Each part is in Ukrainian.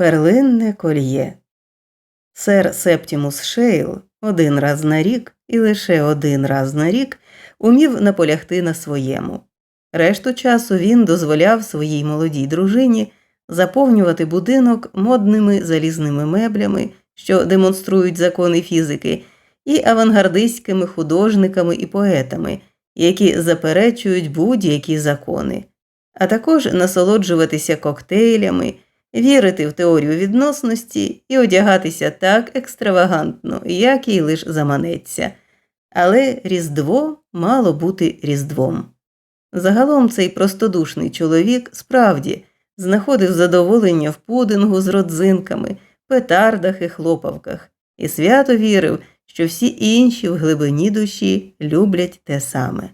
Перлинне кольє. Сер Септімус Шейл один раз на рік і лише один раз на рік умів наполягти на своєму. Решту часу він дозволяв своїй молодій дружині заповнювати будинок модними залізними меблями, що демонструють закони фізики, і авангардистськими художниками і поетами, які заперечують будь-які закони, а також насолоджуватися коктейлями вірити в теорію відносності і одягатися так екстравагантно, як їй лиш заманеться. Але Різдво мало бути Різдвом. Загалом цей простодушний чоловік справді знаходив задоволення в пудингу з родзинками, петардах і хлопавках, і свято вірив, що всі інші в глибині душі люблять те саме.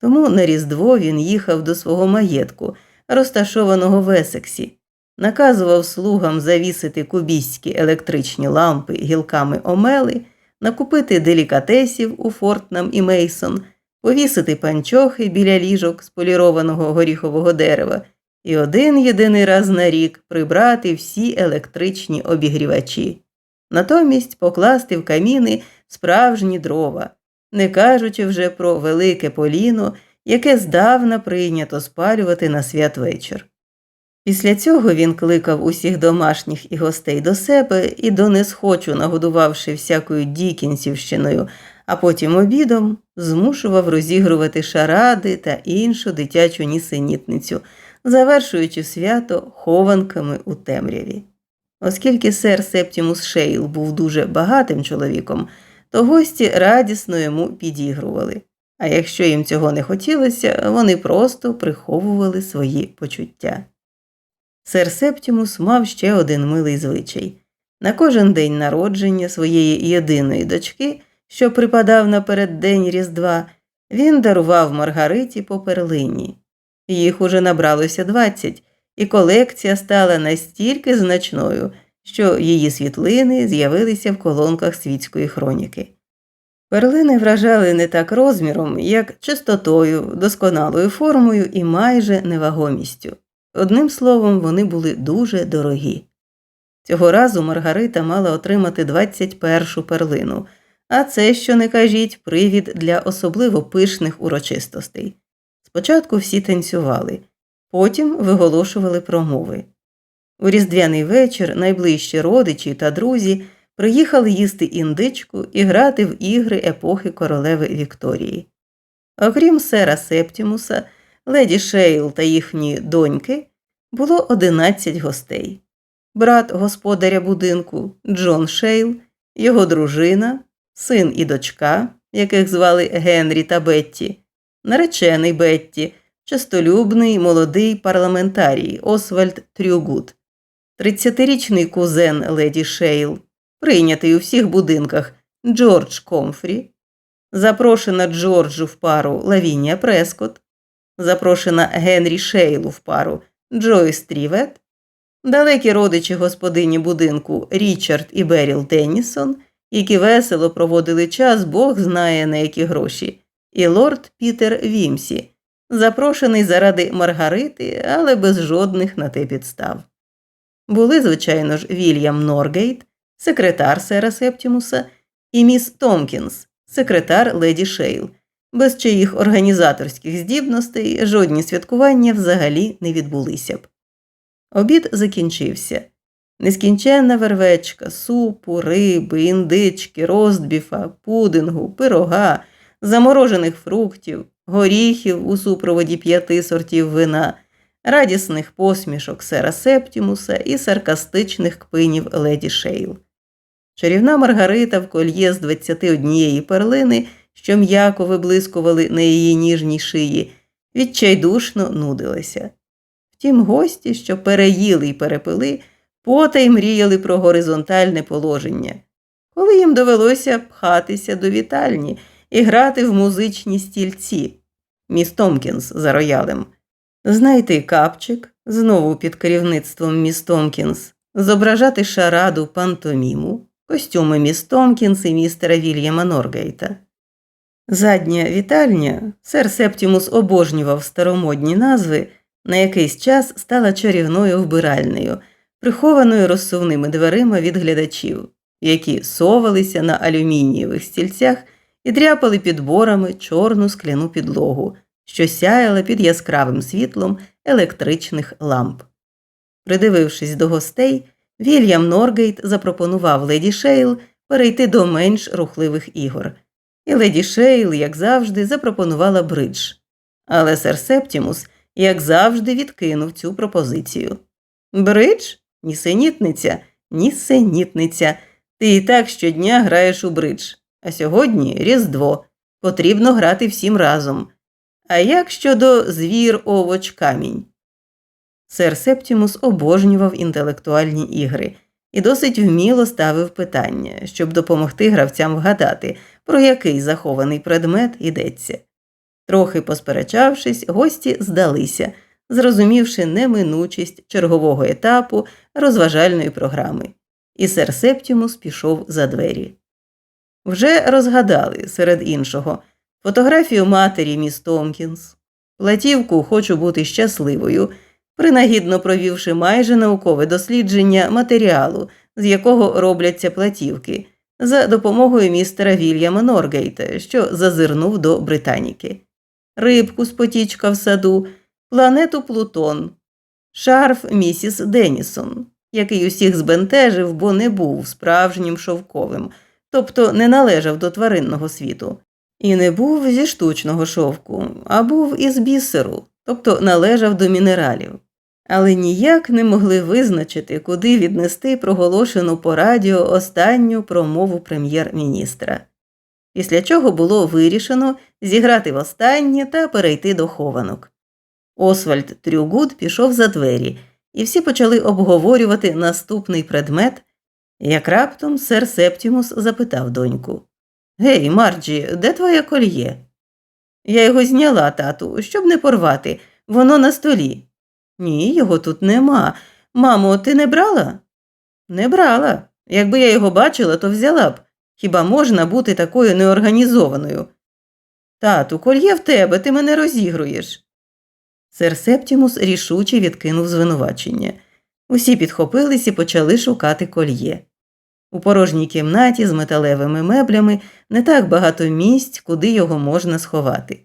Тому на Різдво він їхав до свого маєтку, розташованого в Есексі, наказував слугам завісити кубійські електричні лампи гілками омели, накупити делікатесів у Фортнам і Мейсон, повісити панчохи біля ліжок з полірованого горіхового дерева і один єдиний раз на рік прибрати всі електричні обігрівачі, натомість покласти в каміни справжні дрова, не кажучи вже про велике поліно, яке здавна прийнято спалювати на святвечір. Після цього він кликав усіх домашніх і гостей до себе і до несхочу, нагодувавши всякою дікінсівщиною, а потім обідом змушував розігрувати шаради та іншу дитячу нісенітницю, завершуючи свято хованками у темряві. Оскільки сер Септімус Шейл був дуже багатим чоловіком, то гості радісно йому підігрували. А якщо їм цього не хотілося, вони просто приховували свої почуття. Сер Септімус мав ще один милий звичай. На кожен день народження своєї єдиної дочки, що припадав на переддень Різдва, він дарував Маргариті по перлині. Їх уже набралося двадцять, і колекція стала настільки значною, що її світлини з'явилися в колонках світської хроніки. Перлини вражали не так розміром, як чистотою, досконалою формою і майже невагомістю. Одним словом, вони були дуже дорогі. Цього разу Маргарита мала отримати 21-шу перлину, а це, що не кажіть, привід для особливо пишних урочистостей. Спочатку всі танцювали, потім виголошували промови. У різдвяний вечір найближчі родичі та друзі приїхали їсти індичку і грати в ігри епохи королеви Вікторії. Окрім сера Септімуса, леді Шейл та їхні доньки було 11 гостей. Брат господаря будинку Джон Шейл, його дружина, син і дочка, яких звали Генрі та Бетті, наречений Бетті, чистолюбний молодий парламентарій Освальд Трюгут, 30-річний кузен леді Шейл, прийнятий у всіх будинках Джордж Комфрі, запрошена Джорджу в пару Лавінія Прескот, запрошена Генрі Шейлу в пару Джойс Трівет, далекі родичі господині будинку Річард і Беріл Деннісон, які весело проводили час, Бог знає на які гроші, і лорд Пітер Вімсі, запрошений заради Маргарити, але без жодних на те підстав. Були, звичайно ж, Вільям Норгейт, секретар сера Септімуса, і міс Томкінс, секретар леді Шейл без чиїх організаторських здібностей жодні святкування взагалі не відбулися б. Обід закінчився. Нескінченна вервечка, супу, риби, індички, роздбіфа, пудингу, пирога, заморожених фруктів, горіхів у супроводі п'яти сортів вина, радісних посмішок сера Септімуса і саркастичних кпинів леді Шейл. Чарівна Маргарита в кольє з 21 перлини – що м'яко виблискували на її ніжній шиї, відчайдушно нудилася. Втім, гості, що переїли й перепили, потай мріяли про горизонтальне положення, коли їм довелося пхатися до вітальні і грати в музичні стільці, міс Томкінс за роялем, знайти капчик знову під керівництвом міс Томкінс, зображати шараду пантоміму, костюми міс Томкінс і містера Вільяма Норгейта. Задня вітальня, сер Септімус обожнював старомодні назви, на якийсь час стала чарівною вбиральнею, прихованою розсувними дверима від глядачів, які совалися на алюмінієвих стільцях і дряпали підборами чорну скляну підлогу, що сяяла під яскравим світлом електричних ламп. Придивившись до гостей, Вільям Норгейт запропонував леді Шейл перейти до менш рухливих ігор. І леді Шейл, як завжди, запропонувала бридж. Але сер Септімус, як завжди, відкинув цю пропозицію. Бридж? Нісенітниця, нісенітниця. Ти і так щодня граєш у бридж. А сьогодні Різдво. Потрібно грати всім разом. А як щодо звір, овоч, камінь? Сер Септімус обожнював інтелектуальні ігри і досить вміло ставив питання, щоб допомогти гравцям вгадати, про який захований предмет йдеться. Трохи посперечавшись, гості здалися, зрозумівши неминучість чергового етапу розважальної програми, і сер Септімус пішов за двері. Вже розгадали серед іншого фотографію матері міс Томкінс, платівку Хочу бути щасливою принагідно провівши майже наукове дослідження матеріалу, з якого робляться платівки, за допомогою містера Вільяма Норгейта, що зазирнув до Британіки, рибку з потічка в саду, планету Плутон, шарф місіс Денісон, який усіх збентежив, бо не був справжнім шовковим, тобто не належав до тваринного світу. І не був зі штучного шовку, а був із бісеру, тобто належав до мінералів але ніяк не могли визначити, куди віднести проголошену по радіо останню промову прем'єр-міністра. Після чого було вирішено зіграти востаннє та перейти до хованок. Освальд Трюгуд пішов за двері, і всі почали обговорювати наступний предмет, як раптом сер Септімус запитав доньку Гей, Марджі, де твоє кольє? Я його зняла, тату, щоб не порвати. Воно на столі. Ні, його тут нема. Мамо, ти не брала? Не брала. Якби я його бачила, то взяла б. Хіба можна бути такою неорганізованою? Тату, кольє в тебе, ти мене розігруєш. Сер Септімус рішуче відкинув звинувачення. Усі підхопились і почали шукати кольє. У порожній кімнаті з металевими меблями не так багато місць, куди його можна сховати.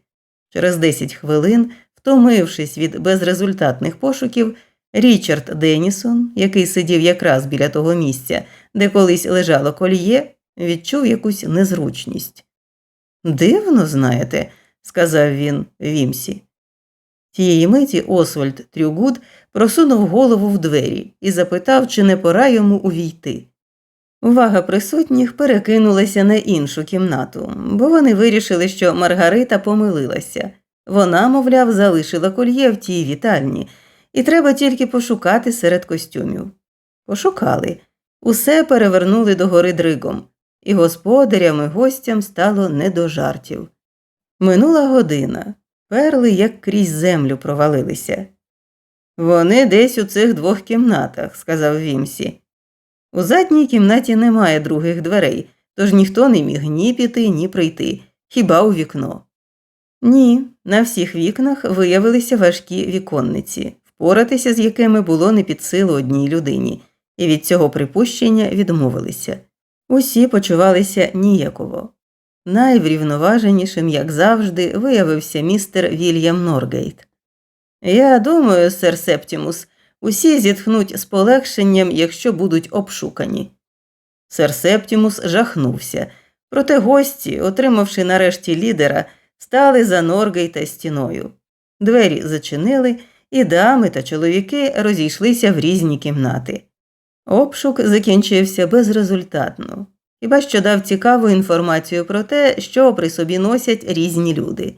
Через 10 хвилин Втомившись від безрезультатних пошуків, Річард Денісон, який сидів якраз біля того місця, де колись лежало коліє, відчув якусь незручність. Дивно, знаєте, сказав він Вімсі. Тієї миті Освальд Трюгуд просунув голову в двері і запитав, чи не пора йому увійти. Увага присутніх перекинулася на іншу кімнату, бо вони вирішили, що Маргарита помилилася. Вона, мовляв, залишила кольє в тій вітальні, і треба тільки пошукати серед костюмів. Пошукали, усе перевернули догори дригом, і господарям і гостям стало не до жартів. Минула година, перли, як крізь землю провалилися. Вони десь у цих двох кімнатах, сказав Вімсі. У задній кімнаті немає других дверей, тож ніхто не міг ні піти, ні прийти, хіба у вікно. Ні, на всіх вікнах виявилися важкі віконниці, впоратися з якими було не під силу одній людині, і від цього припущення відмовилися. Усі почувалися ніяково. Найврівноваженішим, як завжди, виявився містер Вільям Норгейт. Я думаю, сер Септімус, усі зітхнуть з полегшенням, якщо будуть обшукані. Сер Септімус жахнувся, проте гості, отримавши нарешті лідера, стали за Норгейта стіною. Двері зачинили, і дами та чоловіки розійшлися в різні кімнати. Обшук закінчився безрезультатно, хіба що дав цікаву інформацію про те, що при собі носять різні люди.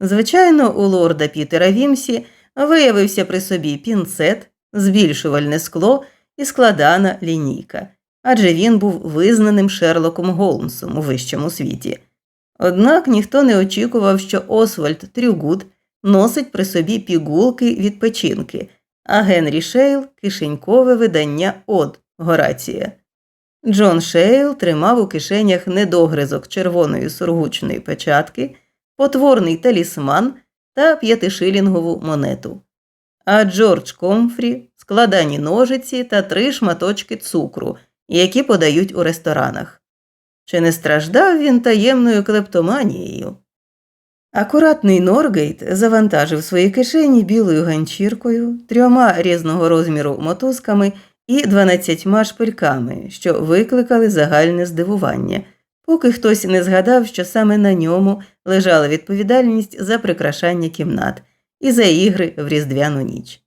Звичайно, у лорда Пітера Вімсі виявився при собі пінцет, збільшувальне скло і складана лінійка, адже він був визнаним Шерлоком Голмсом у вищому світі. Однак ніхто не очікував, що Освальд Трюгуд носить при собі пігулки від печінки, а Генрі Шейл кишенькове видання Од Горація. Джон Шейл тримав у кишенях недогризок червоної сургучної печатки, потворний талісман та п'ятишилінгову монету. А Джордж Комфрі складані ножиці та три шматочки цукру, які подають у ресторанах. Чи не страждав він таємною клептоманією? Акуратний Норгейт завантажив свої кишені білою ганчіркою, трьома різного розміру мотузками і дванадцятьма шпильками, що викликали загальне здивування, поки хтось не згадав, що саме на ньому лежала відповідальність за прикрашання кімнат і за ігри в різдвяну ніч.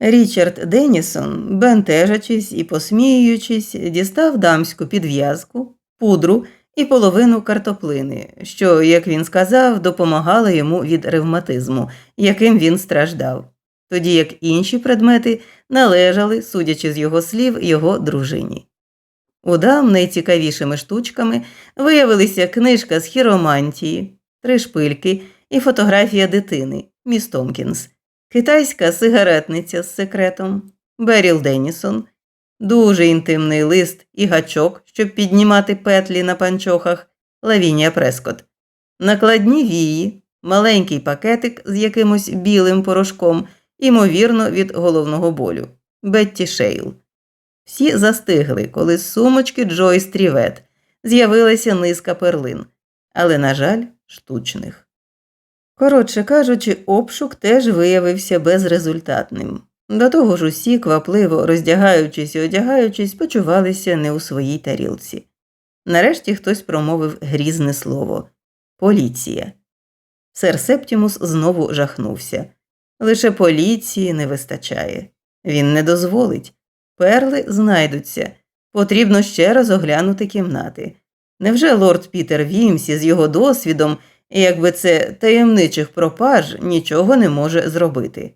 Річард Денісон, бентежачись і посміюючись, дістав дамську підв'язку, пудру і половину картоплини, що, як він сказав, допомагала йому від ревматизму, яким він страждав, тоді як інші предмети належали, судячи з його слів, його дружині. У дам найцікавішими штучками виявилися книжка з хіромантії, три шпильки і фотографія дитини міс Томкінс, китайська сигаретниця з секретом, Беріл Денісон, дуже інтимний лист і гачок, щоб піднімати петлі на панчохах Лавінія Прескот, накладні вії, маленький пакетик з якимось білим порошком, ймовірно, від головного болю Бетті Шейл. Всі застигли, коли з сумочки Джойс Трівет з'явилася низка перлин, але, на жаль, штучних. Коротше кажучи, обшук теж виявився безрезультатним. До того ж усі, квапливо роздягаючись і одягаючись, почувалися не у своїй тарілці. Нарешті хтось промовив грізне слово поліція. Сер Септімус знову жахнувся. Лише поліції не вистачає. Він не дозволить. Перли знайдуться. Потрібно ще раз оглянути кімнати. Невже лорд Пітер Вімсі з його досвідом, якби це таємничих пропаж, нічого не може зробити?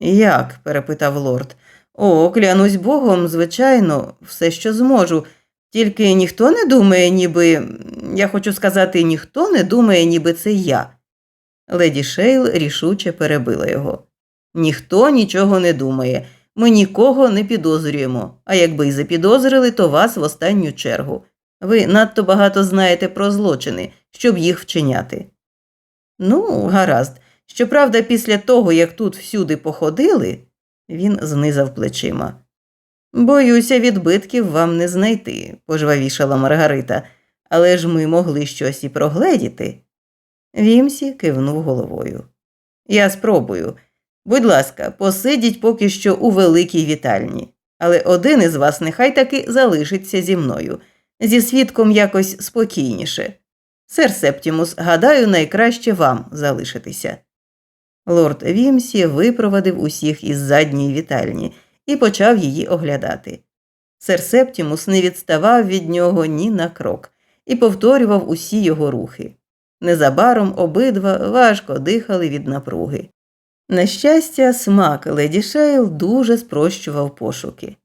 Як? перепитав лорд. О, клянусь богом, звичайно, все, що зможу. Тільки ніхто не думає, ніби. Я хочу сказати, ніхто не думає, ніби це я. Леді Шейл рішуче перебила його. Ніхто нічого не думає. Ми нікого не підозрюємо, а якби й запідозрили, то вас в останню чергу. Ви надто багато знаєте про злочини, щоб їх вчиняти. Ну, гаразд. Щоправда, після того, як тут всюди походили, він знизав плечима. Боюся, відбитків вам не знайти, пожвавішала Маргарита, але ж ми могли щось і прогледіти. Вімсі кивнув головою. Я спробую. Будь ласка, посидіть поки що у великій вітальні, але один із вас нехай таки залишиться зі мною, зі свідком якось спокійніше. Сер Септімус, гадаю, найкраще вам залишитися. Лорд Вімсі випровадив усіх із задньої вітальні і почав її оглядати. Сер Септімус не відставав від нього ні на крок і повторював усі його рухи. Незабаром обидва важко дихали від напруги. На щастя, смак леді Шейл дуже спрощував пошуки.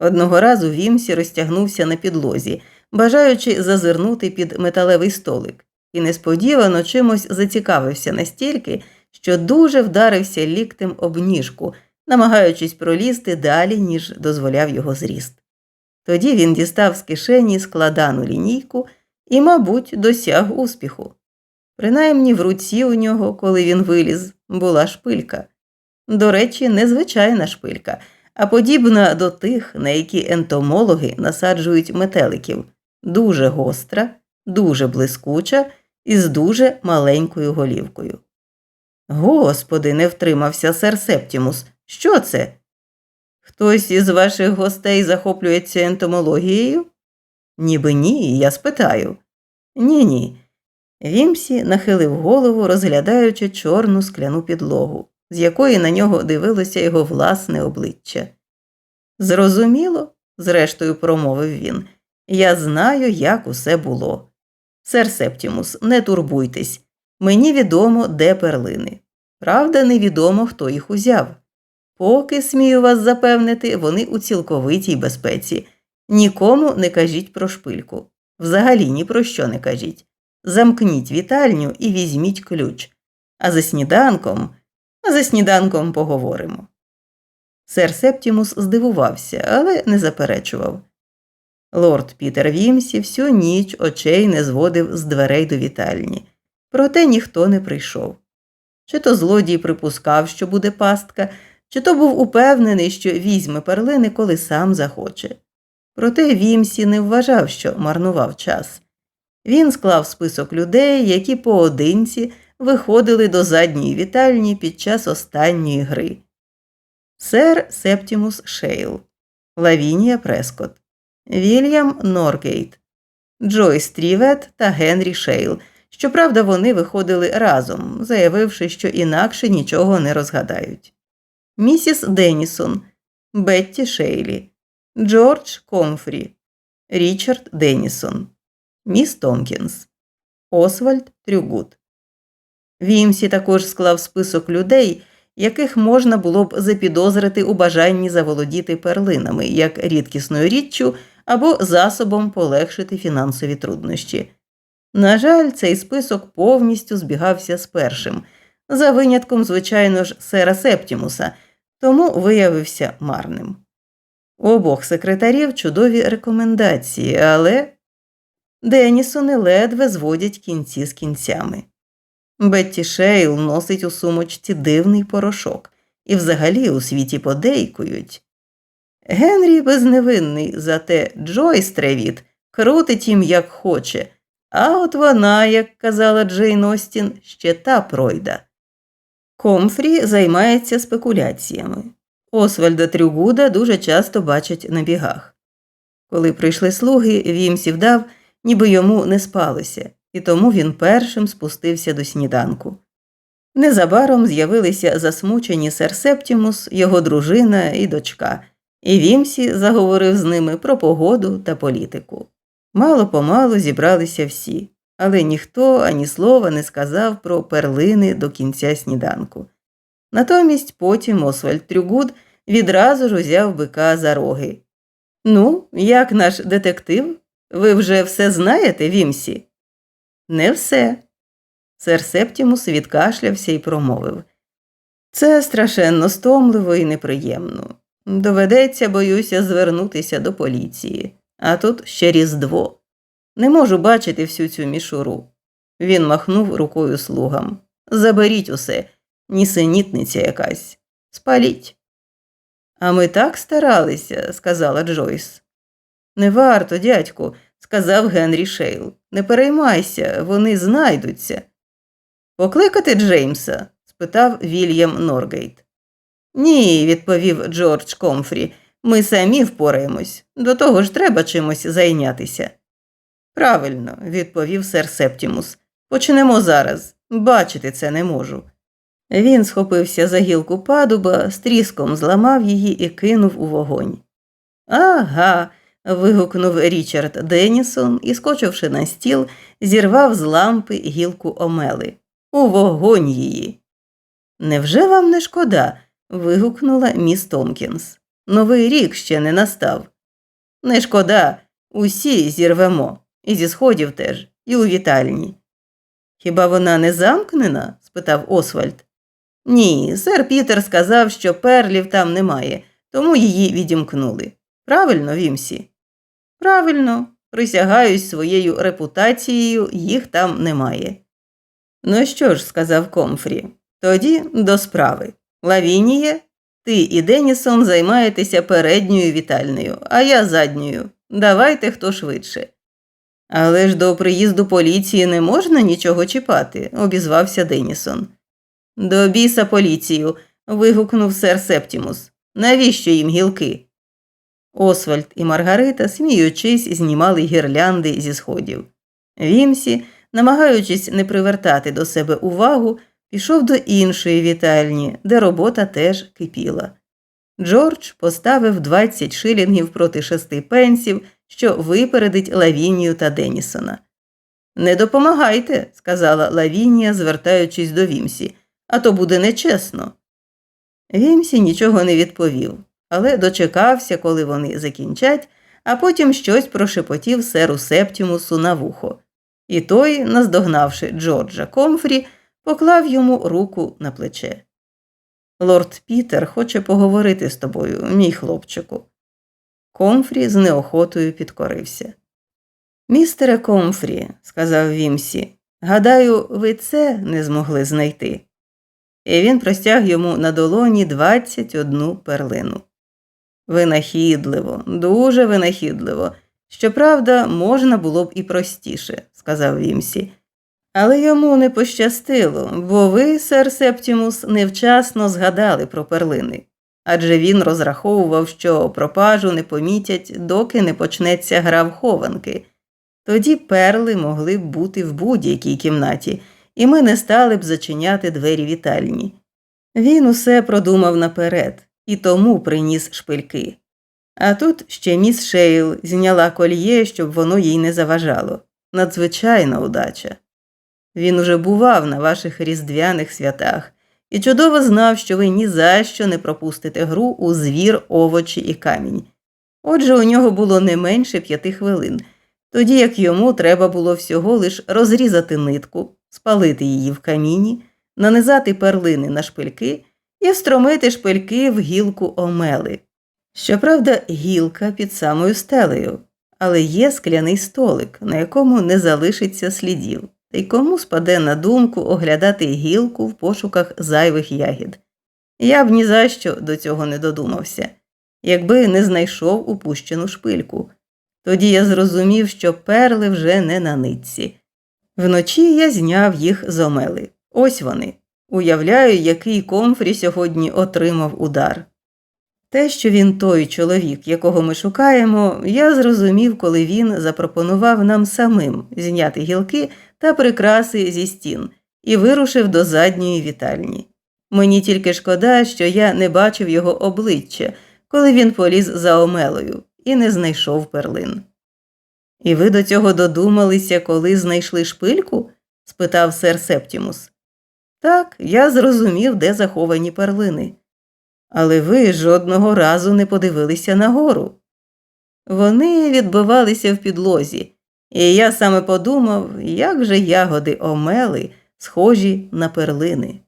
Одного разу Вімсі розтягнувся на підлозі, бажаючи зазирнути під металевий столик, і несподівано чимось зацікавився настільки, що дуже вдарився ліктем об ніжку, намагаючись пролізти далі, ніж дозволяв його зріст. Тоді він дістав з кишені складану лінійку і, мабуть, досяг успіху. Принаймні в руці у нього, коли він виліз, була шпилька. До речі, незвичайна шпилька, а подібна до тих, на які ентомологи насаджують метеликів, дуже гостра, дуже блискуча і з дуже маленькою голівкою. Господи, не втримався сер Септімус. Що це? Хтось із ваших гостей захоплюється ентомологією? Ніби ні, я спитаю. Ні, ні. Вімсі нахилив голову, розглядаючи чорну скляну підлогу, з якої на нього дивилося його власне обличчя. Зрозуміло, зрештою промовив він, я знаю, як усе було. Сер Септімус, не турбуйтесь, мені відомо, де перлини. Правда, невідомо, хто їх узяв. Поки, смію вас запевнити, вони у цілковитій безпеці. Нікому не кажіть про шпильку. Взагалі ні про що не кажіть. Замкніть вітальню і візьміть ключ. А за сніданком, а за сніданком поговоримо. Сер Септімус здивувався, але не заперечував. Лорд Пітер Вімсі всю ніч очей не зводив з дверей до вітальні, проте ніхто не прийшов. Чи то злодій припускав, що буде пастка, чи то був упевнений, що візьме перлини, коли сам захоче. Проте Вімсі не вважав, що марнував час. Він склав список людей, які поодинці виходили до задньої вітальні під час останньої гри. Сер Септімус Шейл, Лавінія Прескот, Вільям Норгейт, Джойс Трівет та Генрі Шейл. Щоправда, вони виходили разом, заявивши, що інакше нічого не розгадають. Місіс Денісон, Бетті Шейлі, Джордж Комфрі, Річард Денісон, Міс Томкінс, Освальд Трюгут. Вімсі також склав список людей, яких можна було б запідозрити у бажанні заволодіти перлинами як рідкісною річчю або засобом полегшити фінансові труднощі. На жаль, цей список повністю збігався з першим, за винятком, звичайно ж, сера Септімуса, тому виявився марним. У обох секретарів чудові рекомендації, але Денісони ледве зводять кінці з кінцями. Бетті Шейл носить у сумочці дивний порошок і взагалі у світі подейкують. Генрі безневинний, зате Джойс Тревіт крутить їм як хоче, а от вона, як казала Джейн Остін, ще та пройда. Комфрі займається спекуляціями. Освальда Трюгуда дуже часто бачать на бігах. Коли прийшли слуги, Вімсі вдав, ніби йому не спалося, і тому він першим спустився до сніданку. Незабаром з'явилися засмучені сер Септімус, його дружина і дочка, і Вімсі заговорив з ними про погоду та політику. Мало помалу зібралися всі, але ніхто ані слова не сказав про перлини до кінця сніданку. Натомість потім Освальд Трюгуд відразу ж узяв бика за роги. Ну, як наш детектив? Ви вже все знаєте, Вімсі? Не все. Сер Септімус відкашлявся і промовив. Це страшенно стомливо і неприємно. Доведеться, боюся, звернутися до поліції, а тут ще Різдво. Не можу бачити всю цю мішуру. Він махнув рукою слугам. Заберіть усе, нісенітниця якась. Спаліть. А ми так старалися, сказала Джойс. Не варто, дядьку, сказав Генрі Шейл. Не переймайся, вони знайдуться. Покликати Джеймса? спитав Вільям Норгейт. Ні, відповів Джордж Комфрі. Ми самі впораємось. До того ж треба чимось зайнятися. Правильно, відповів сер Септімус. Почнемо зараз. Бачити це не можу. Він схопився за гілку падуба, з тріском зламав її і кинув у вогонь. Ага. вигукнув Річард Денісон і, скочивши на стіл, зірвав з лампи гілку омели. У вогонь її. Невже вам не шкода? вигукнула міс Томкінс. Новий рік ще не настав. Не шкода, усі зірвемо, і зі сходів теж, і у вітальні. Хіба вона не замкнена? спитав Освальд. Ні, сер Пітер сказав, що перлів там немає, тому її відімкнули. Правильно, Вімсі? Правильно, присягаюсь своєю репутацією, їх там немає. Ну що ж, сказав Комфрі, тоді до справи. Лавініє, ти і Денісон займаєтеся передньою вітальнею, а я задньою. Давайте хто швидше. Але ж до приїзду поліції не можна нічого чіпати, обізвався Денісон. До біса поліцію. вигукнув сер Септімус. Навіщо їм гілки? Освальд і Маргарита, сміючись, знімали гірлянди зі сходів. Вімсі, намагаючись не привертати до себе увагу, пішов до іншої вітальні, де робота теж кипіла. Джордж поставив 20 шилінгів проти шести пенсів, що випередить Лавінію та Денісона. Не допомагайте, сказала Лавінія, звертаючись до Вімсі, а то буде нечесно. Вімсі нічого не відповів, але дочекався, коли вони закінчать, а потім щось прошепотів серу Септімусу на вухо. І той, наздогнавши Джорджа Комфрі, поклав йому руку на плече. Лорд Пітер хоче поговорити з тобою, мій хлопчику. Комфрі з неохотою підкорився. Містере Комфрі, сказав Вімсі, гадаю, ви це не змогли знайти. і він простяг йому на долоні 21 перлину. Винахідливо, дуже винахідливо. Щоправда, можна було б і простіше, сказав Вімсі. Але йому не пощастило, бо ви, сер Септімус, невчасно згадали про перлини. Адже він розраховував, що пропажу не помітять, доки не почнеться гра в хованки. Тоді перли могли б бути в будь-якій кімнаті, і ми не стали б зачиняти двері вітальні. Він усе продумав наперед і тому приніс шпильки. А тут ще міс Шейл зняла кольє, щоб воно їй не заважало. Надзвичайна удача. Він уже бував на ваших різдвяних святах і чудово знав, що ви ні за що не пропустите гру у звір, овочі і камінь. Отже, у нього було не менше п'яти хвилин, тоді як йому треба було всього лиш розрізати нитку, спалити її в каміні, нанизати перлини на шпильки і встромити шпильки в гілку омели. Щоправда, гілка під самою стелею, але є скляний столик, на якому не залишиться слідів. Та й кому спаде на думку оглядати гілку в пошуках зайвих ягід. Я б ні за що до цього не додумався, якби не знайшов упущену шпильку. Тоді я зрозумів, що перли вже не на нитці. Вночі я зняв їх з омели. Ось вони. Уявляю, який комфрі сьогодні отримав удар. Те, що він той чоловік, якого ми шукаємо, я зрозумів, коли він запропонував нам самим зняти гілки та прикраси зі стін і вирушив до задньої вітальні. Мені тільки шкода, що я не бачив його обличчя, коли він поліз за омелою і не знайшов перлин. І ви до цього додумалися, коли знайшли шпильку? спитав сер Септімус. Так, я зрозумів, де заховані перлини. Але ви жодного разу не подивилися нагору. Вони відбивалися в підлозі, і я саме подумав, як же ягоди омели схожі на перлини.